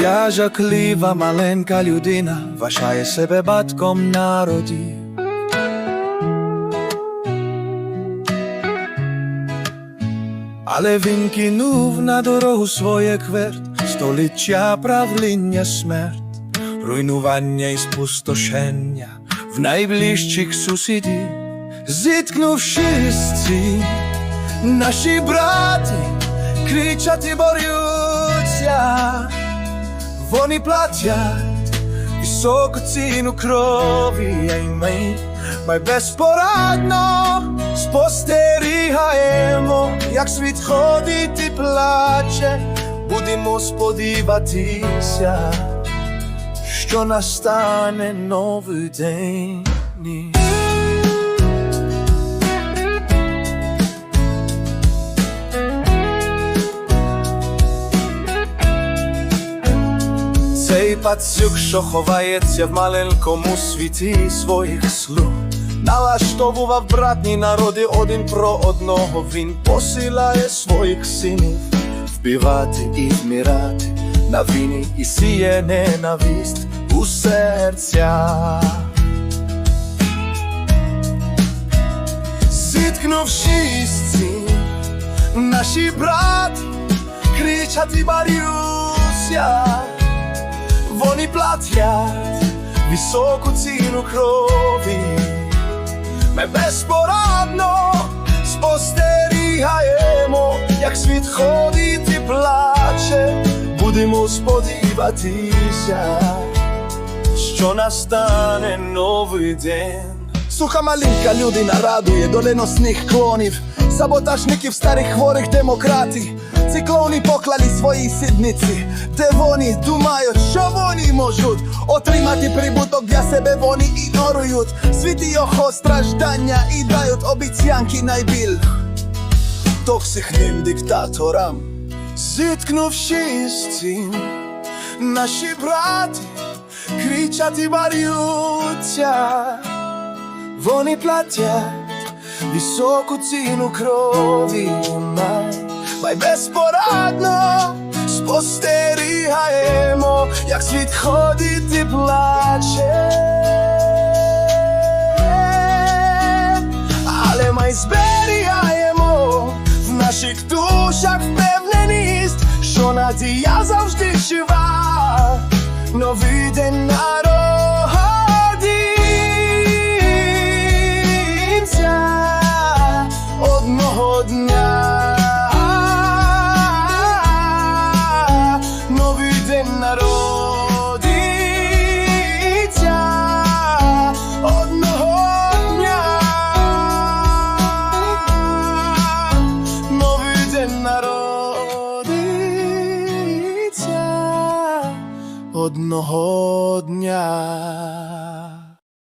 Я жаклива маленька людина, вважає себе батьком народів. Але він кинув на дорогу своє кверт, століття правління смерть, руйнування і спустошення в найближчих сусідів, зіткнувши з цим, наші брати кричать і борються, вони платять високу ціну крові, ай ми, ми безпорадно спостерігаємо, як світ ходить і плаче, будемо сподіватися, що настане новий день. Пацюк, що ховається в маленькому світі своїх слуг, налаштовував братні народи один про одного. Він посилає своїх синів вбивати і вмирати на війні і сіє ненависть у серцях. Зіткнувшись з цим, наші брати кричать і борються, вони платять високу ціну крові. Ми безпорадно спостерігаємо, як світ ходить і плаче, будемо сподіватися, що настане новий день. Суха маленька людина радує доленосних клонів, саботажників старих хворих демократій. Ці клони поклали свої сідниці, де вони думають, що вони можуть отримати прибуток для себе, вони ігнорують світі його страждання і дають обіцянки найбіль токсичним диктаторам, зіткнувшись з цим, наші брати кричать і борються. Вони платять високу ціну крові, май, май безпорадно спостерігаємо, як світ ходить і плаче. Але ми зберігаємо в наших душах впевненість, що надія завжди жива, новий день народився одного дня. Новий день народиться одного дня. Одного дня.